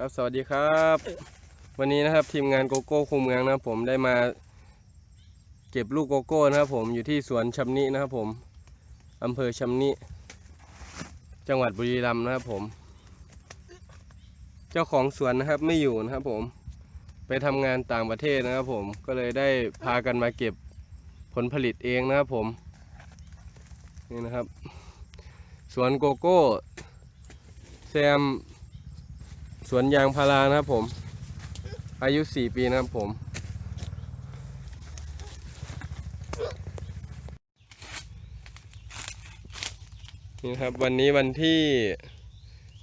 ครับสวัสดีครับ วันนี้นะครับทีมงานโกโก้คุมเมืองนะครับผมได้มา เก็บลูกโกโก้นะครับผมอยู่ที่สวนชำนินะครับผมอำเภอชำนิ จังหวัดบุรีรัมย์นะครับผม เจ้าของสวนนะครับไม่อยู่นะครับผม ไปทำงานต่างประเทศนะครับผมก็เลยได้พากันมาเก็บผลผลิตเองนะครับผมนี่นะครับ สวนโกโก้แซม สวนยางพารานะครับผม อายุ4ปีนะครับผม นี่ครับวันนี้วันที่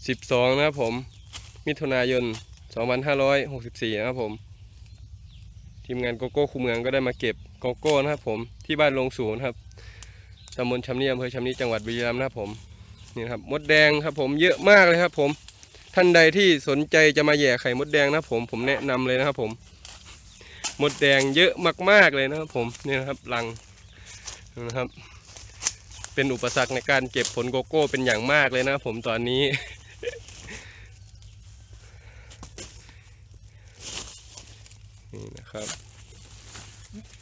12นะครับผม มิถุนายน2564นห้าร้อยหกสิบสี่นะครับผม ทีมงานโกโก้คูเมืองก็ได้มาเก็บโกโก้นะครับผมที่บ้านลงสูนครับตำบลชำนีอำเภอชำนีจังหวัดบุรีรัมย์นะครับผมนี่ครับมดแดงครับผมเยอะมากเลยครับผม ท่านใดที่สนใจจะมาแย่ไข่มดแดงนะผมผมแนะนำเลยนะครับผม มดแดงเยอะมากๆเลยนะครับผมนี่นะครับรังนะครับ เป็นอุปสรรคในการเก็บผลโกโก้เป็นอย่างมากเลยนะครับผมตอนนี้นี่นะครับ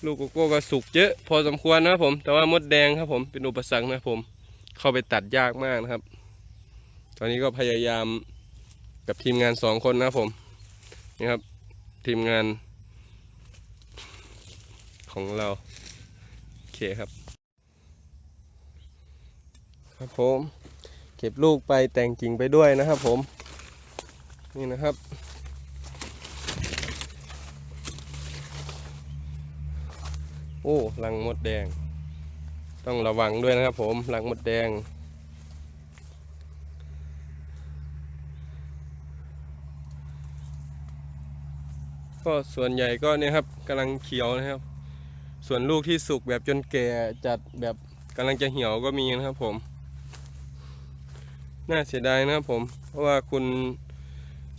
ลูกโกโก้ก็สุกเยอะพอสมควรนะครับผม แต่ว่ามดแดงครับผมเป็นอุปสรรคนะครับผม เข้าไปตัดยากมากนะครับ ตอนนี้ก็พยายาม กับทีมงานสองคนนะครับผมนี่ครับ ทีมงาน ของเรา โอเคครับ ครับผม เก็บลูกไปแต่งกิ่งไปด้วยนะครับผม นี่นะครับโอ้รังมดแดง ต้องระวังด้วยนะครับผมรังมดแดง ก็ส่วนใหญ่ก็เนี่ยครับกำลังเขียวนะครับ ส่วนลูกที่สุกแบบจนแก่จัดแบบกำลังจะเหี่ยวก็มีนะครับผม น่าเสียดายนะครับผม เพราะว่าคุณ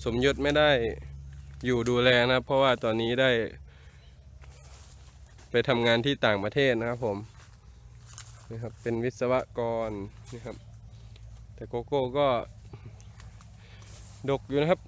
สมยศไม่ได้อยู่ดูแลนะครับเพราะว่าตอนนี้ได้ ไปทำงานที่ต่างประเทศนะครับผมนะครับเป็นวิศวกรนะครับ แต่โกโก้ก็ ดกอยู่นะครับ